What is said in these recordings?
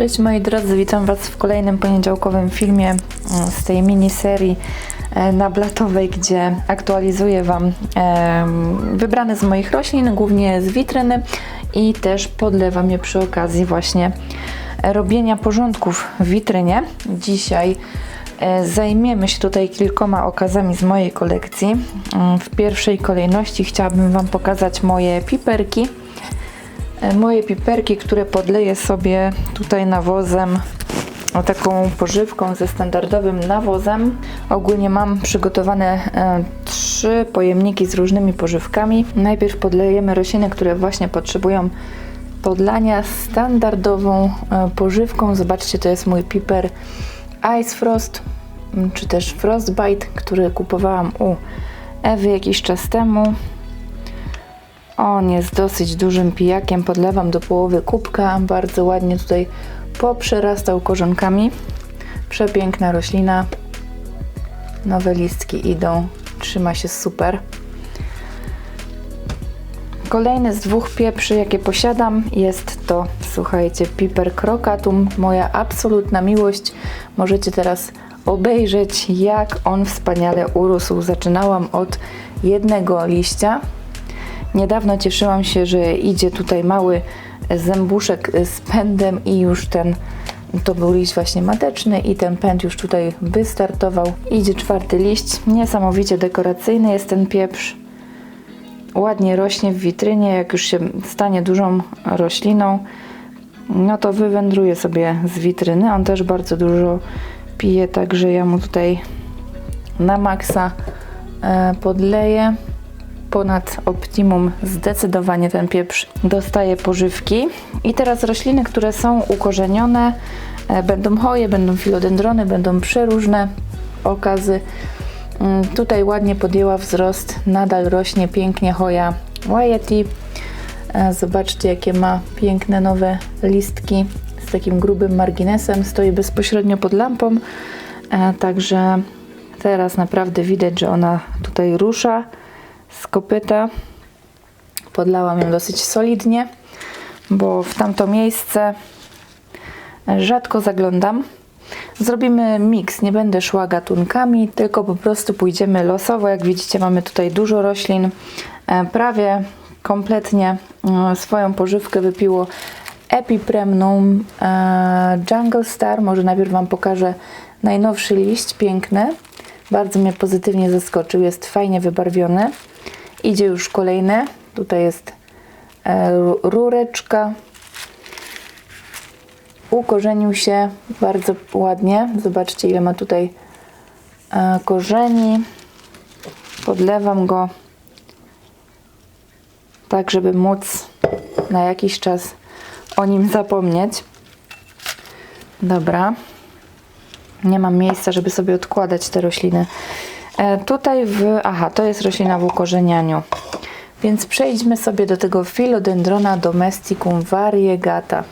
Cześć moi drodzy, witam Was w kolejnym poniedziałkowym filmie mm, z tej miniserii e, nablatowej, gdzie aktualizuję Wam wybrane z moich roślin, głównie z witryny i też podlewam je przy okazji właśnie robienia porządków w witrynie. Dzisiaj e, zajmiemy się tutaj kilkoma okazami z mojej kolekcji. Mm, W pierwszej kolejności chciałabym Wam pokazać moje piperki. E, Moje piperki, które podleję sobie tutaj nawozem, taką pożywką ze standardowym nawozem. Ogólnie mam przygotowane e, trzy pojemniki z różnymi pożywkami. Najpierw podlejemy rośliny, które właśnie potrzebują podlania standardową e, pożywką. Zobaczcie, to jest mój piper Ice Frost, czy też Frostbite, który kupowałam u Ewy jakiś czas temu. On jest dosyć dużym pijakiem, podlewam do połowy kubka, bardzo ładnie tutaj poprzerastał korzonkami. Przepiękna roślina, nowe listki idą, trzyma się super. Kolejny z dwóch pieprzy, jakie posiadam, jest to, słuchajcie, Piper Crocatum, moja absolutna miłość. Możecie teraz obejrzeć, jak on wspaniale urósł. Zaczynałam od jednego liścia, Niedawno cieszyłam się, że idzie tutaj mały zębuszek z pędem i już ten, to był liść właśnie mateczny i ten pęd już tutaj wystartował. Idzie czwarty liść, niesamowicie dekoracyjny jest ten pieprz. Ładnie rośnie w witrynie, jak już się stanie dużą rośliną, no to wywędruje sobie z witryny. On też bardzo dużo pije, także ja mu tutaj na maksa e, podleję ponad optimum zdecydowanie ten pieprz dostaje pożywki. I teraz rośliny, które są ukorzenione, e, będą choje, będą filodendrony, będą przeróżne okazy. Mm, Tutaj ładnie podjęła wzrost, nadal rośnie pięknie choja Wyety. E, Zobaczcie, jakie ma piękne nowe listki z takim grubym marginesem. Stoi bezpośrednio pod lampą, e, także teraz naprawdę widać, że ona tutaj rusza z kopyta. Podlałam ją dosyć solidnie, bo w tamto miejsce rzadko zaglądam. Zrobimy miks, nie będę szła gatunkami, tylko po prostu pójdziemy losowo. Jak widzicie, mamy tutaj dużo roślin. E, Prawie kompletnie e, swoją pożywkę wypiło Epipremnum e, Jungle Star. Może najpierw Wam pokażę najnowszy liść, piękny. Bardzo mnie pozytywnie zaskoczył, jest fajnie wybarwiony. Idzie już kolejny. Tutaj jest e, ru- rureczka. Ukorzenił się bardzo ładnie. Zobaczcie, ile ma tutaj e, korzeni. Podlewam go tak, żeby móc na jakiś czas o nim zapomnieć. Dobra. Nie mam miejsca, żeby sobie odkładać te rośliny. E, tutaj w... Aha, to jest roślina w ukorzenianiu. Więc przejdźmy sobie do tego Philodendrona domesticum variegata.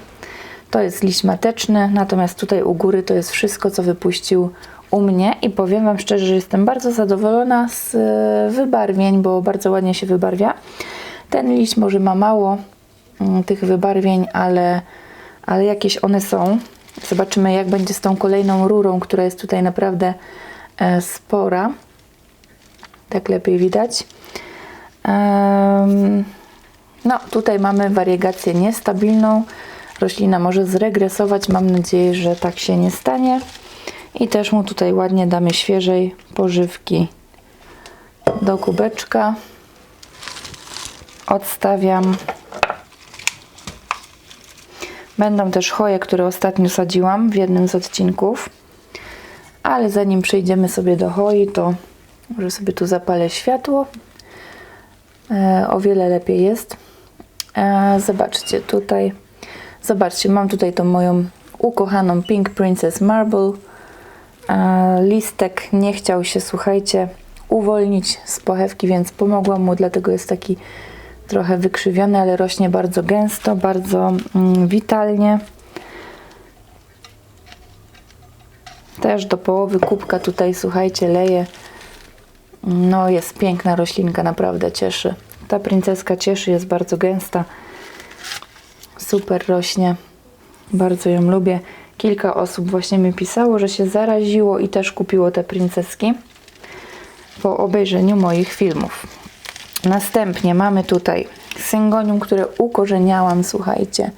To jest liść mateczny, natomiast tutaj u góry to jest wszystko, co wypuścił u mnie i powiem Wam szczerze, że jestem bardzo zadowolona z e, wybarwień, bo bardzo ładnie się wybarwia. Ten liść może ma mało mm, tych wybarwień, ale, ale jakieś one są. Zobaczymy, jak będzie z tą kolejną rurą, która jest tutaj naprawdę e, spora. Tak lepiej widać. No, tutaj mamy wariegację niestabilną. Roślina może zregresować. Mam nadzieję, że tak się nie stanie. I też mu tutaj ładnie damy świeżej pożywki do kubeczka. Odstawiam. Będą też choje, które ostatnio sadziłam w jednym z odcinków. Ale zanim przejdziemy sobie do choi, to może sobie tu zapalę światło. E, o wiele lepiej jest. E, zobaczcie tutaj. Zobaczcie, mam tutaj tą moją ukochaną Pink Princess Marble. E, listek nie chciał się, słuchajcie, uwolnić z pochewki, więc pomogłam mu, dlatego jest taki trochę wykrzywiony, ale rośnie bardzo gęsto, bardzo mm, witalnie. Też do połowy kubka tutaj, słuchajcie, leję. No, jest piękna roślinka, naprawdę cieszy. Ta princeska cieszy, jest bardzo gęsta. Super rośnie. Bardzo ją lubię. Kilka osób właśnie mi pisało, że się zaraziło i też kupiło te princeski po obejrzeniu moich filmów. Następnie mamy tutaj syngonium, które ukorzeniałam, słuchajcie,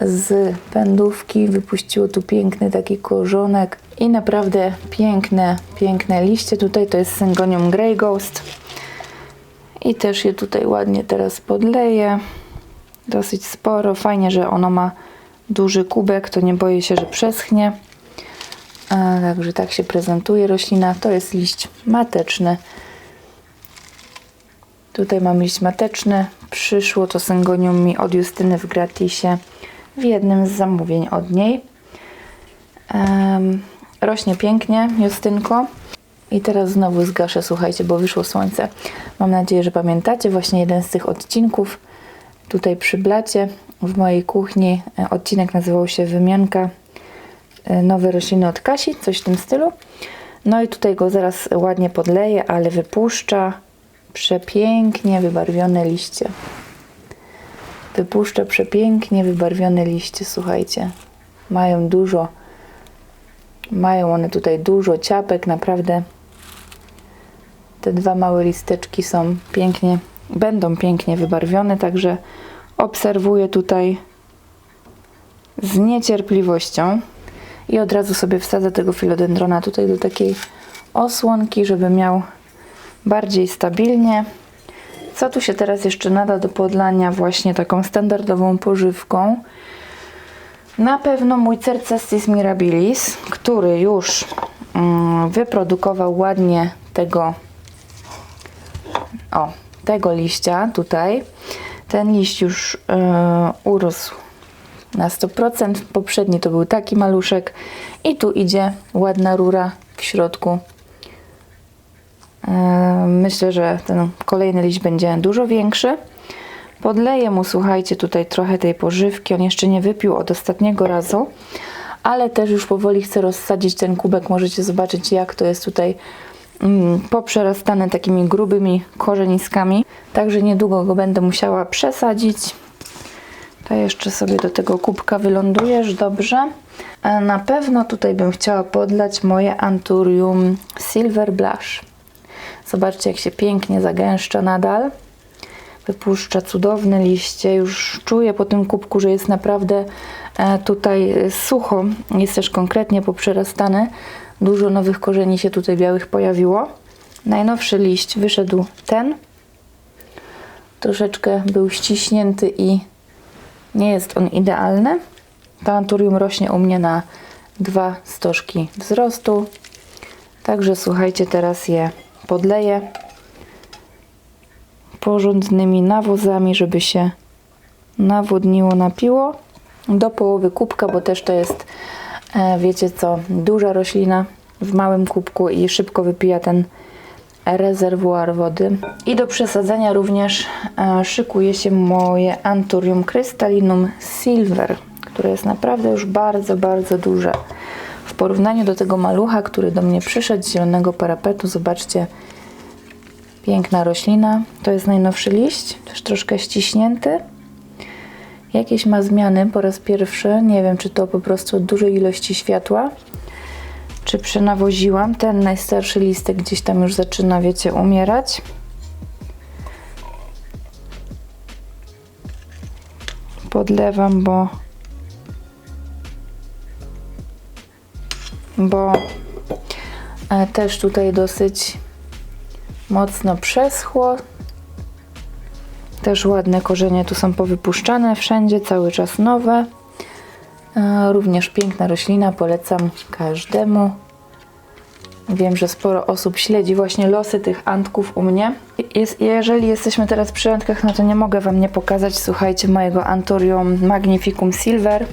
z pędówki. Wypuściło tu piękny taki korzonek i naprawdę piękne, piękne liście. Tutaj to jest syngonium Grey Ghost. I też je tutaj ładnie teraz podleję. Dosyć sporo. Fajnie, że ono ma duży kubek, to nie boję się, że przeschnie. A, także tak się prezentuje roślina. To jest liść mateczny. Tutaj mam liść mateczny. Przyszło to syngonium mi od Justyny w gratisie w jednym z zamówień od niej. Em, rośnie pięknie, Justynko. I teraz znowu zgaszę, słuchajcie, bo wyszło słońce. Mam nadzieję, że pamiętacie właśnie jeden z tych odcinków tutaj przy blacie w mojej kuchni. E, Odcinek nazywał się Wymianka e, nowe rośliny od Kasi, coś w tym stylu. No i tutaj go zaraz ładnie podleję, ale wypuszcza przepięknie wybarwione liście. Wypuszcza przepięknie wybarwione liście, słuchajcie. Mają dużo, mają one tutaj dużo ciapek, naprawdę. Te dwa małe listeczki są pięknie, będą pięknie wybarwione, także obserwuję tutaj z niecierpliwością i od razu sobie wsadzę tego filodendrona tutaj do takiej osłonki, żeby miał bardziej stabilnie. Co tu się teraz jeszcze nada do podlania właśnie taką standardową pożywką? Na pewno mój Cercestis mirabilis, który już mm, wyprodukował ładnie tego o, tego liścia tutaj. Ten liść już e, urósł na 100%. Poprzedni to był taki maluszek. I tu idzie ładna rura w środku. E, myślę, że ten kolejny liść będzie dużo większy. Podleję mu, słuchajcie, tutaj trochę tej pożywki. On jeszcze nie wypił od ostatniego razu, ale też już powoli chcę rozsadzić ten kubek. Możecie zobaczyć, jak to jest tutaj mm, poprzerastane takimi grubymi korzeniskami. Także niedługo go będę musiała przesadzić. To jeszcze sobie do tego kubka wylądujesz, dobrze. A na pewno tutaj bym chciała podlać moje Anturium Silver Blush. Zobaczcie, jak się pięknie zagęszcza nadal. Wypuszcza cudowne liście. Już czuję po tym kubku, że jest naprawdę e, tutaj sucho. Jest też konkretnie poprzerastany. Dużo nowych korzeni się tutaj białych pojawiło. Najnowszy liść wyszedł ten. Troszeczkę był ściśnięty i nie jest on idealny. To anturium rośnie u mnie na dwa stożki wzrostu. Także słuchajcie, teraz je podleję porządnymi nawozami, żeby się nawodniło, napiło do połowy kubka, bo też to jest, e, wiecie co, duża roślina w małym kubku i szybko wypija ten rezerwuar wody. I do przesadzenia również e, szykuje się moje Anturium Crystallinum Silver, które jest naprawdę już bardzo, bardzo duże. W porównaniu do tego malucha, który do mnie przyszedł z zielonego parapetu, zobaczcie, piękna roślina. To jest najnowszy liść, też troszkę ściśnięty. Jakieś ma zmiany po raz pierwszy. Nie wiem, czy to po prostu od dużej ilości światła, czy przenawoziłam. Ten najstarszy listek gdzieś tam już zaczyna, wiecie, umierać. Podlewam, bo bo e, też tutaj dosyć mocno przeschło. Też ładne korzenie tu są powypuszczane wszędzie, cały czas nowe. E, Również piękna roślina, polecam każdemu. Wiem, że sporo osób śledzi właśnie losy tych antków u mnie. Jest, jeżeli jesteśmy teraz przy antkach, no to nie mogę Wam nie pokazać, słuchajcie, mojego Anturium Magnificum Silver.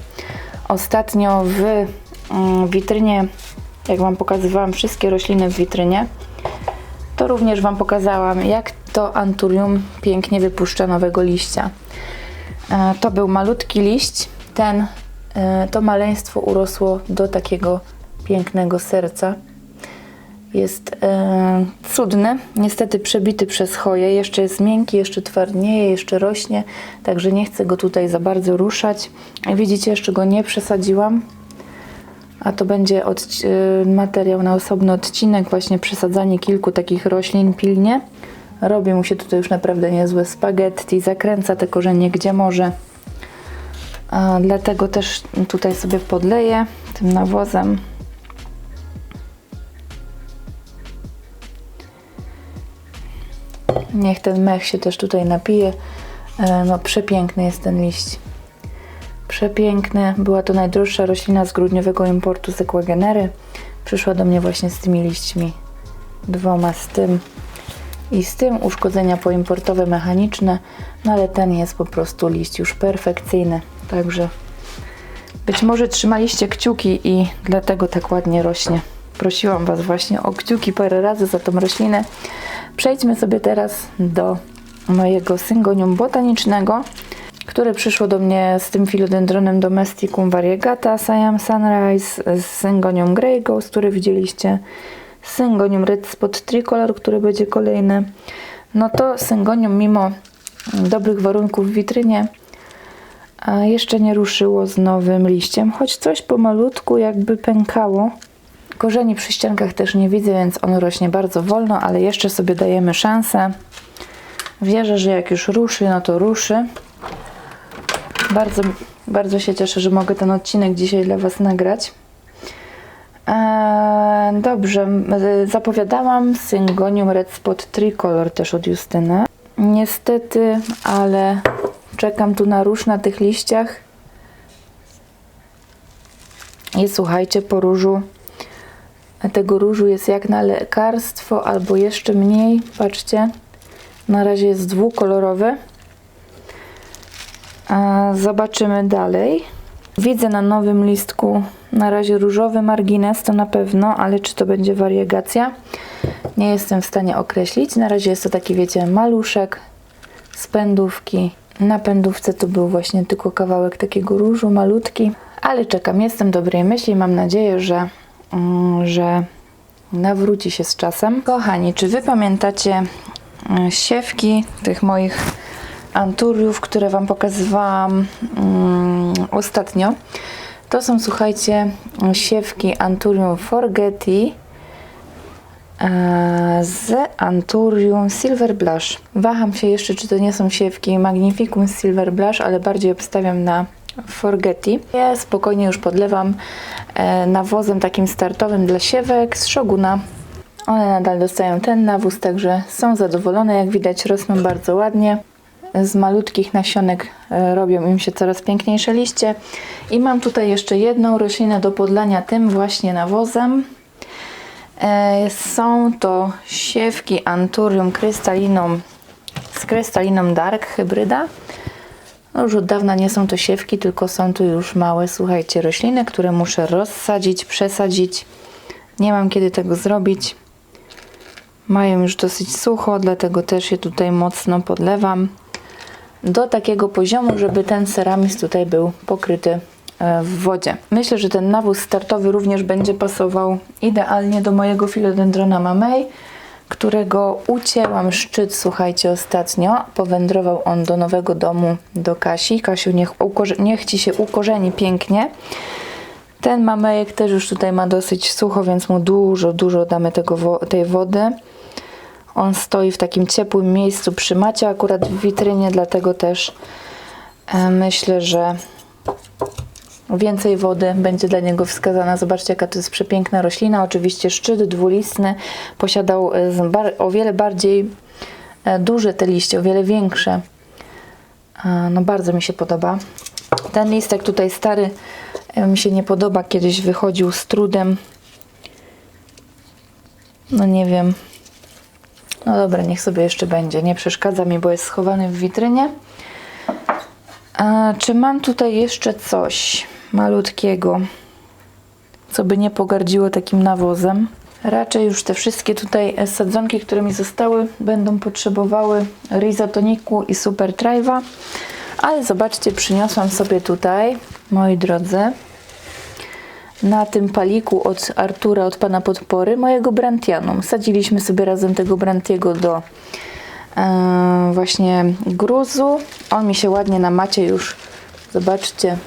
Ostatnio w mm, witrynie, jak Wam pokazywałam wszystkie rośliny w witrynie, to również Wam pokazałam, jak to Anturium pięknie wypuszcza nowego liścia. E, To był malutki liść, ten, e, to maleństwo urosło do takiego pięknego serca. jest e, cudny, niestety przebity przez choję, jeszcze jest miękki, jeszcze twardnieje, jeszcze rośnie, także nie chcę go tutaj za bardzo ruszać. Widzicie, jeszcze go nie przesadziłam, a to będzie y, materiał na osobny odcinek, właśnie przesadzanie kilku takich roślin pilnie. Robi mu się tutaj już naprawdę niezłe spaghetti, zakręca te korzenie gdzie może. A dlatego też tutaj sobie podleję tym nawozem. Niech ten mech się też tutaj napije. E, No przepiękny jest ten liść. Przepiękny. Była to najdroższa roślina z grudniowego importu z. Przyszła do mnie właśnie z tymi liśćmi. Dwoma z tym i z tym uszkodzenia poimportowe mechaniczne, no ale ten jest po prostu liść już perfekcyjny. Także być może trzymaliście kciuki i dlatego tak ładnie rośnie. Prosiłam Was właśnie o kciuki parę razy za tą roślinę. Przejdźmy sobie teraz do mojego syngonium botanicznego, które przyszło do mnie z tym philodendronem domesticum variegata, Siam Sunrise, z syngonium Grey Ghost, który widzieliście, syngonium Red Spot Tricolor, który będzie kolejny. No to syngonium mimo dobrych warunków w witrynie jeszcze nie ruszyło z nowym liściem, choć coś pomalutku jakby pękało. Korzeni przy ściankach też nie widzę, więc on rośnie bardzo wolno, ale jeszcze sobie dajemy szansę. Wierzę, że jak już ruszy, no to ruszy. Bardzo, bardzo się cieszę, że mogę ten odcinek dzisiaj dla Was nagrać. Eee, dobrze, m- zapowiadałam Syngonium Red Spot Tricolor też od Justyny. Niestety, ale czekam tu na róż na tych liściach. I słuchajcie, po różu tego różu jest jak na lekarstwo, albo jeszcze mniej. Patrzcie, na razie jest dwukolorowy. Zobaczymy dalej. Widzę na nowym listku na razie różowy margines, to na pewno, ale czy to będzie wariegacja? Nie jestem w stanie określić. Na razie jest to taki, wiecie, maluszek z pędówki. Na pędówce to był właśnie tylko kawałek takiego różu, malutki. Ale czekam, jestem dobrej myśli. Mam nadzieję, że, mm, że nawróci się z czasem. Kochani, czy wy pamiętacie mm, siewki tych moich anturiów, które Wam pokazywałam mm, ostatnio? To są, słuchajcie, siewki Anturium Forgeti e, z Anturium Silver Blush. Waham się jeszcze, czy to nie są siewki Magnificum Silver Blush, ale bardziej obstawiam na Forgeti. Ja spokojnie już podlewam e, nawozem takim startowym dla siewek z Shoguna. One nadal dostają ten nawóz, także są zadowolone. Jak widać, rosną bardzo ładnie. Z malutkich nasionek e, robią im się coraz piękniejsze liście. I mam tutaj jeszcze jedną roślinę do podlania tym właśnie nawozem. E, Są to siewki Anturium krystaliną z krystaliną Dark hybryda. No już od dawna nie są to siewki, tylko są tu już małe, słuchajcie, rośliny, które muszę rozsadzić, przesadzić. Nie mam kiedy tego zrobić. Mają już dosyć sucho, dlatego też je tutaj mocno podlewam do takiego poziomu, żeby ten ceramis tutaj był pokryty e, w wodzie. Myślę, że ten nawóz startowy również będzie pasował idealnie do mojego philodendrona mamei, którego ucięłam szczyt, słuchajcie, ostatnio. Powędrował on do nowego domu, do Kasi. Kasiu, niech, niech Ci się ukorzeni pięknie. Ten mamejek też już tutaj ma dosyć sucho, więc mu dużo, dużo damy tego wo- tej wody. On stoi w takim ciepłym miejscu przy macie, akurat w witrynie, dlatego też e, myślę, że więcej wody będzie dla niego wskazana. Zobaczcie, jaka to jest przepiękna roślina. Oczywiście szczyt dwulistny posiadał e, o wiele bardziej e, duże te liście, o wiele większe. No bardzo mi się podoba. Ten listek tutaj stary mi się nie podoba. Kiedyś wychodził z trudem. No nie wiem. No dobra, niech sobie jeszcze będzie. Nie przeszkadza mi, bo jest schowany w witrynie. A, czy mam tutaj jeszcze coś malutkiego, co by nie pogardziło takim nawozem? Raczej już te wszystkie tutaj e, sadzonki, które mi zostały, będą potrzebowały risotoniku i super. Ale zobaczcie, przyniosłam sobie tutaj, moi drodzy, na tym paliku od Artura, od pana podpory, mojego Brantianum. Sadziliśmy sobie razem tego Brantiego do e, właśnie gruzu. On mi się ładnie na macie już, zobaczcie,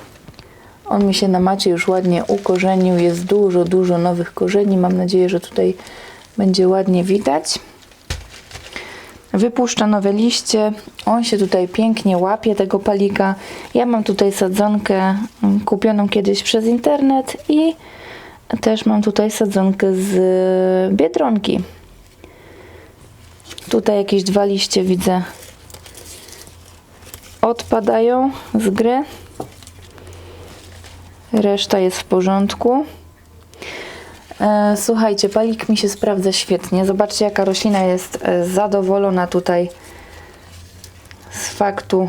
on mi się na macie już ładnie ukorzenił. Jest dużo, dużo nowych korzeni. Mam nadzieję, że tutaj będzie ładnie widać. Wypuszcza nowe liście. On się tutaj pięknie łapie tego palika. Ja mam tutaj sadzonkę mm, kupioną kiedyś przez internet i też mam tutaj sadzonkę z Biedronki. Tutaj jakieś dwa liście widzę odpadają z gry. Reszta jest w porządku. E, Słuchajcie, palik mi się sprawdza świetnie. Zobaczcie, jaka roślina jest e, zadowolona tutaj z faktu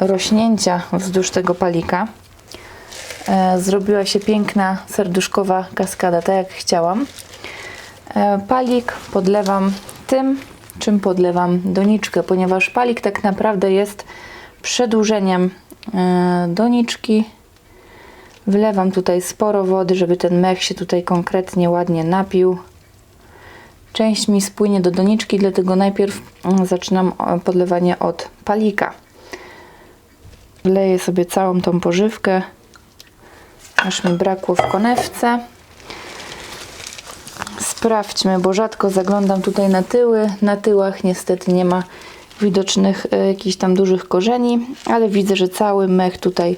rośnięcia wzdłuż tego palika. E, Zrobiła się piękna serduszkowa kaskada, tak jak chciałam. Palik podlewam tym, czym podlewam doniczkę, ponieważ palik tak naprawdę jest przedłużeniem doniczki. Wlewam tutaj sporo wody, żeby ten mech się tutaj konkretnie ładnie napił. Część mi spłynie do doniczki, dlatego najpierw mm, zaczynam e, podlewanie od palika. Wleję sobie całą tą pożywkę, aż mi brakło w konewce. Sprawdźmy, bo rzadko zaglądam tutaj na tyły. Na tyłach niestety nie ma widocznych e, jakichś tam dużych korzeni, ale widzę, że cały mech tutaj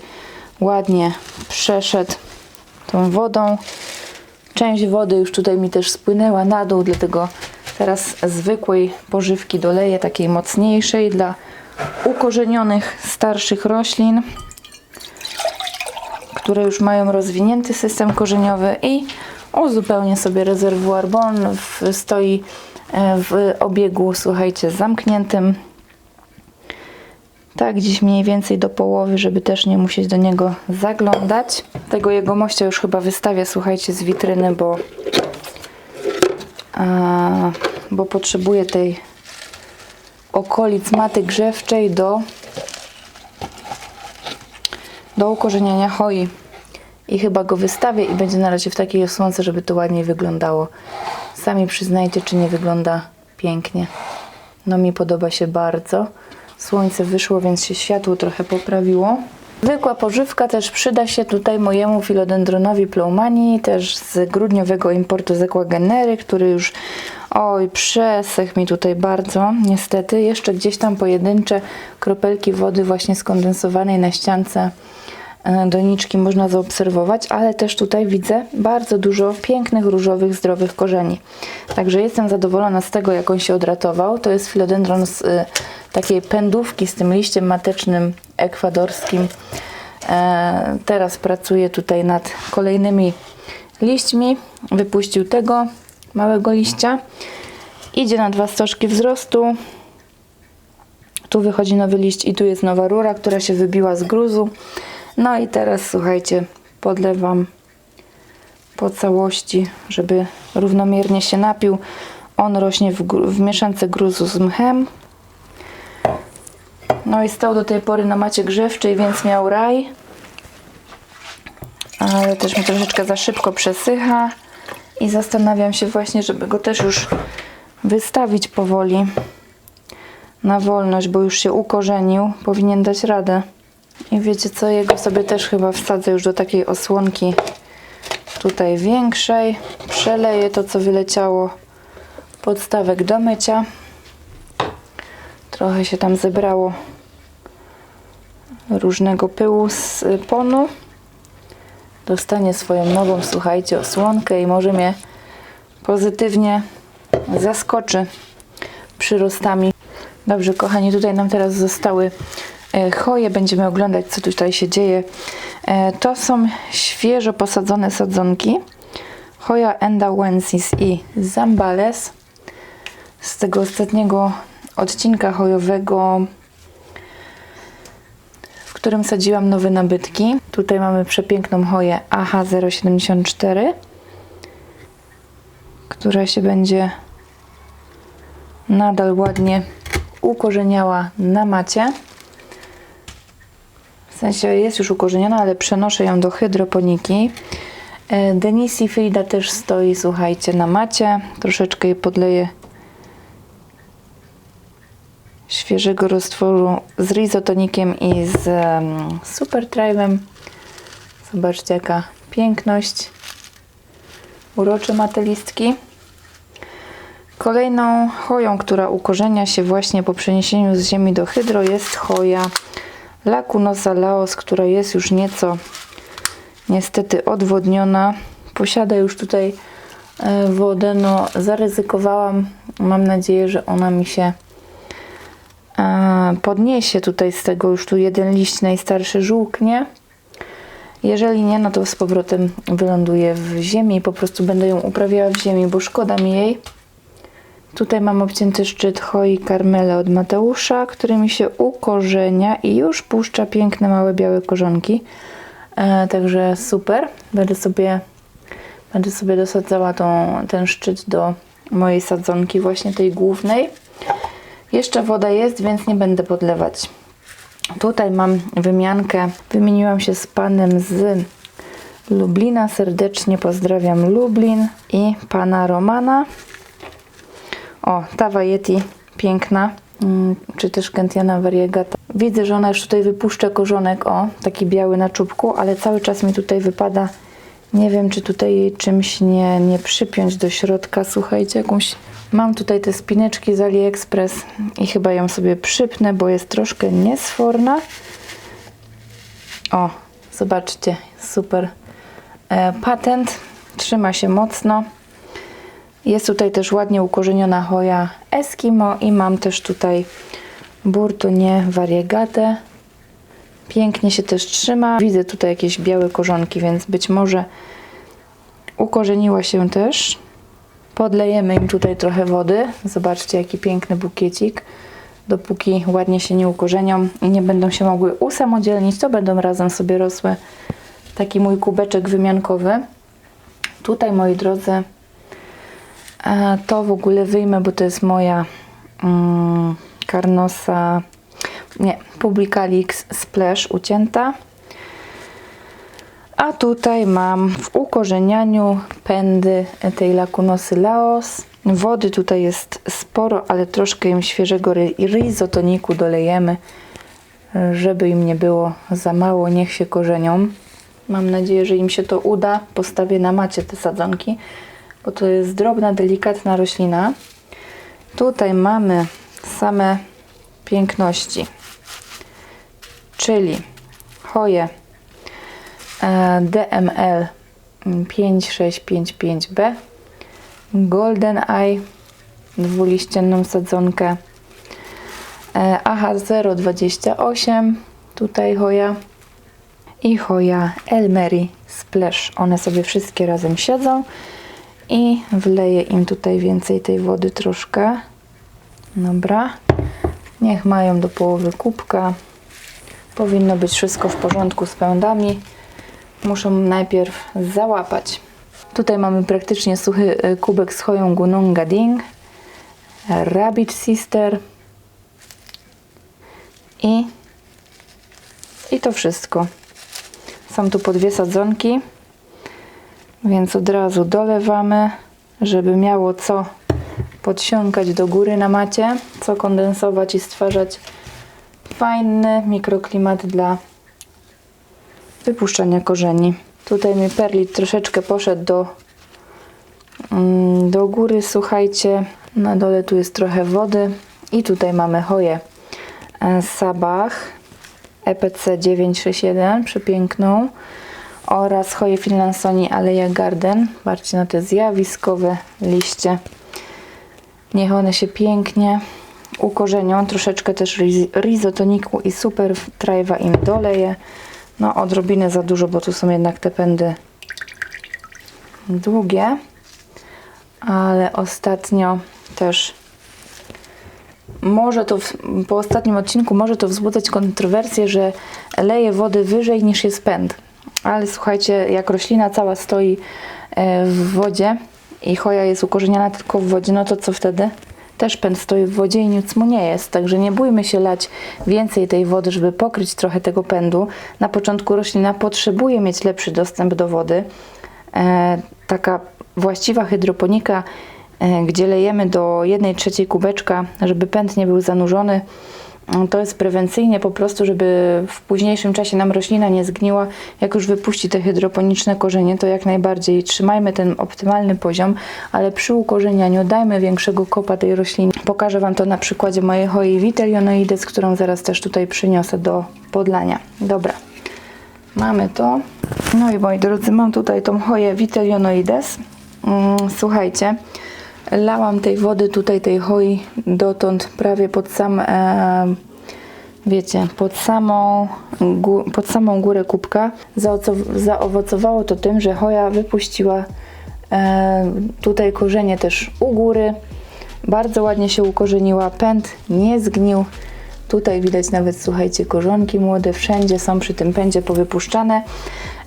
ładnie przeszedł tą wodą. Część wody już tutaj mi też spłynęła na dół, dlatego teraz zwykłej pożywki doleję, takiej mocniejszej dla ukorzenionych starszych roślin, które już mają rozwinięty system korzeniowy i uzupełnię sobie rezerwuar, bo on w, stoi e, w obiegu, słuchajcie, zamkniętym. Tak, gdzieś mniej więcej do połowy, żeby też nie musieć do niego zaglądać. Tego jego mościa już chyba wystawię, słuchajcie, z witryny, bo, a, bo potrzebuję tej okolic maty grzewczej do, do ukorzeniania choi. I chyba go wystawię i będzie na razie w takiej osłonce, żeby to ładniej wyglądało. Sami przyznajcie, czy nie wygląda pięknie. No mi podoba się bardzo. Słońce wyszło, więc się światło trochę poprawiło. Zwykła pożywka też przyda się tutaj mojemu filodendronowi Plowmanii, też z grudniowego importu z Equagenery, który już oj, przesechł mi tutaj bardzo, niestety. Jeszcze gdzieś tam pojedyncze kropelki wody właśnie skondensowanej na ściance doniczki można zaobserwować, ale też tutaj widzę bardzo dużo pięknych, różowych, zdrowych korzeni. Także jestem zadowolona z tego, jak on się odratował. To jest filodendron z y, takiej pędówki z tym liściem matecznym ekwadorskim. E, teraz pracuję tutaj nad kolejnymi liśćmi. Wypuścił tego małego liścia. Idzie na dwa stożki wzrostu. Tu wychodzi nowy liść i tu jest nowa rura, która się wybiła z gruzu. No i teraz słuchajcie, podlewam po całości, żeby równomiernie się napił. On rośnie w, w mieszance gruzu z mchem. No i stał do tej pory na macie grzewczej, więc miał raj. Ale też mi troszeczkę za szybko przesycha. I zastanawiam się właśnie, żeby go też już wystawić powoli na wolność, bo już się ukorzenił. Powinien dać radę. I wiecie co, jego sobie też chyba wsadzę już do takiej osłonki tutaj większej. Przeleję to, co wyleciało podstawek do mycia. Trochę się tam zebrało różnego pyłu z ponu. Dostanie swoją nową, słuchajcie, osłonkę i może mnie pozytywnie zaskoczy przyrostami. Dobrze, kochani, tutaj nam teraz zostały choje. Będziemy oglądać, co tutaj się dzieje. E, To są świeżo posadzone sadzonki. Hoja endauensis i zambales. Z tego ostatniego odcinka hojowego, w którym sadziłam nowe nabytki. Tutaj mamy przepiękną hoję AH074, która się będzie nadal ładnie ukorzeniała na macie. W sensie jest już ukorzeniona, ale przenoszę ją do hydroponiki. E, Denisi Frida też stoi, słuchajcie, na macie. Troszeczkę jej podleję świeżego roztworu z rizotonikiem i z um, super. Zobaczcie jaka piękność. Urocze ma te listki. Kolejną choją, która ukorzenia się właśnie po przeniesieniu z ziemi do hydro jest choja Lacunosa laos, która jest już nieco niestety odwodniona. Posiada już tutaj e, wodę. No, zaryzykowałam. Mam nadzieję, że ona mi się e, podniesie tutaj z tego już tu jeden liść najstarszy żółknie. Jeżeli nie, no to z powrotem wyląduje w ziemi i po prostu będę ją uprawiała w ziemi, bo szkoda mi jej. Tutaj mam obcięty szczyt choi karmele od Mateusza, który mi się ukorzenia i już puszcza piękne małe białe korzonki. E, także super. Będę sobie, będę sobie dosadzała tą, ten szczyt do mojej sadzonki, właśnie tej głównej. Jeszcze woda jest, więc nie będę podlewać. Tutaj mam wymiankę. Wymieniłam się z panem z Lublina. Serdecznie pozdrawiam Lublin i pana Romana. O, Tawa Yeti, piękna. Mm, czy też Gentiana variegata. Widzę, że ona już tutaj wypuszcza korzonek, o, taki biały na czubku, ale cały czas mi tutaj wypada. Nie wiem, czy tutaj jej czymś nie, nie przypiąć do środka. Słuchajcie, jakąś. Mam tutaj te spineczki z AliExpress i chyba ją sobie przypnę, bo jest troszkę niesforna. O, zobaczcie, super. E, patent trzyma się mocno. Jest tutaj też ładnie ukorzeniona choja Eskimo i mam też tutaj Burtonie variegate. Pięknie się też trzyma. Widzę tutaj jakieś białe korzonki, więc być może ukorzeniła się też. Podlejemy im tutaj trochę wody. Zobaczcie, jaki piękny bukiecik. Dopóki ładnie się nie ukorzenią i nie będą się mogły usamodzielnić, to będą razem sobie rosły. Taki mój kubeczek wymiankowy. Tutaj, moi drodzy, to w ogóle wyjmę, bo to jest moja mm, Carnosa, nie, Publicalix Splash ucięta. A tutaj mam w ukorzenianiu pędy tej Lacunosy Laos. Wody tutaj jest sporo, ale troszkę im świeżego rizotoniku dolejemy, żeby im nie było za mało. Niech się korzenią. Mam nadzieję, że im się to uda. Postawię na macie te sadzonki bo to jest drobna, delikatna roślina. Tutaj mamy same piękności, czyli choje e, DML 5655B, Golden Eye, dwuliścienną sadzonkę e, AH028, tutaj choja i choja Elmery Splash. One sobie wszystkie razem siedzą i wleję im tutaj więcej tej wody troszkę. Dobra. Niech mają do połowy kubka. Powinno być wszystko w porządku z pędami. Muszą najpierw załapać. Tutaj mamy praktycznie suchy y, kubek z choją Gununga Ding, Rabbit Sister i, i to wszystko. Są tu po dwie sadzonki. Więc od razu dolewamy, żeby miało co podsiąkać do góry na macie, co kondensować i stwarzać fajny mikroklimat dla wypuszczania korzeni. Tutaj mi perlit troszeczkę poszedł do, mm, do góry, słuchajcie. Na dole tu jest trochę wody i tutaj mamy choję e, Sabach EPC 961, przepiękną oraz choje Finlansoni Aleja Garden. Patrzcie na te zjawiskowe liście. Niech one się pięknie ukorzenią. Troszeczkę też rizotoniku i super trajwa im doleję. No odrobinę za dużo, bo tu są jednak te pędy długie. Ale ostatnio też może to, w, po ostatnim odcinku może to wzbudzać kontrowersję, że leje wody wyżej niż jest pęd. Ale słuchajcie, jak roślina cała stoi e, w wodzie i choja jest ukorzeniona tylko w wodzie, no to co wtedy? też pęd stoi w wodzie i nic mu nie jest. Także nie bójmy się lać więcej tej wody, żeby pokryć trochę tego pędu. Na początku roślina potrzebuje mieć lepszy dostęp do wody. E, taka właściwa hydroponika, e, gdzie lejemy do 1 trzeciej kubeczka, żeby pęd nie był zanurzony. To jest prewencyjnie po prostu, żeby w późniejszym czasie nam roślina nie zgniła. Jak już wypuści te hydroponiczne korzenie, to jak najbardziej trzymajmy ten optymalny poziom, ale przy ukorzenianiu dajmy większego kopa tej roślinie. Pokażę Wam to na przykładzie mojej hoi Vitelionoides, którą zaraz też tutaj przyniosę do podlania. Dobra, mamy to. No i moi drodzy, mam tutaj tą hoję Vitelionoides. Mm, Słuchajcie, lałam tej wody tutaj, tej hoi dotąd prawie pod sam, e, wiecie, pod samą, gó- pod samą górę kubka. Zaowocowało to tym, że hoja wypuściła e, tutaj korzenie też u góry. Bardzo ładnie się ukorzeniła, pęd nie zgnił. Tutaj widać nawet, słuchajcie, korzonki młode, wszędzie są przy tym pędzie powypuszczane.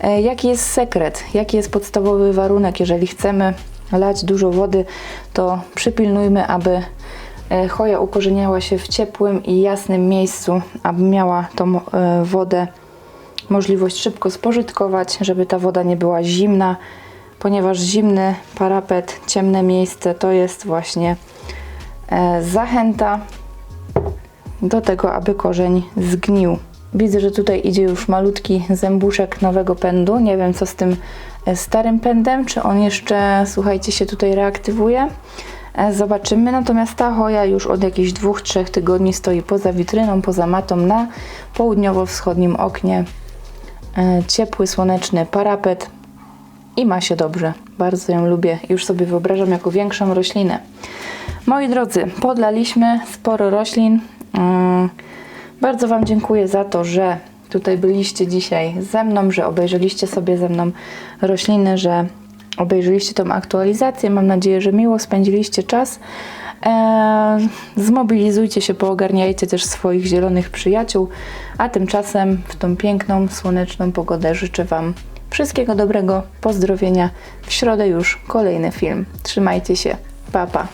E, Jaki jest sekret? Jaki jest podstawowy warunek, jeżeli chcemy lać dużo wody, to przypilnujmy, aby e, choja ukorzeniała się w ciepłym i jasnym miejscu, aby miała tą e, wodę możliwość szybko spożytkować, żeby ta woda nie była zimna, ponieważ zimny parapet, ciemne miejsce to jest właśnie e, zachęta do tego, aby korzeń zgnił. Widzę, że tutaj idzie już malutki zębuszek nowego pędu. Nie wiem, co z tym starym pędem, czy on jeszcze, słuchajcie, się tutaj reaktywuje. E, Zobaczymy. Natomiast ta hoja już od jakichś dwóch, trzech tygodni stoi poza witryną, poza matą na południowo-wschodnim oknie. E, Ciepły, słoneczny parapet i ma się dobrze. Bardzo ją lubię. Już sobie wyobrażam jako większą roślinę. Moi drodzy, podlaliśmy sporo roślin. Bardzo Wam dziękuję za to, że tutaj byliście dzisiaj ze mną, że obejrzeliście sobie ze mną rośliny, że obejrzeliście tą aktualizację. Mam nadzieję, że miło spędziliście czas. Eee, zmobilizujcie się, poogarniajcie też swoich zielonych przyjaciół, a tymczasem w tą piękną, słoneczną pogodę życzę Wam wszystkiego dobrego, pozdrowienia. W środę już kolejny film. Trzymajcie się. Pa, pa.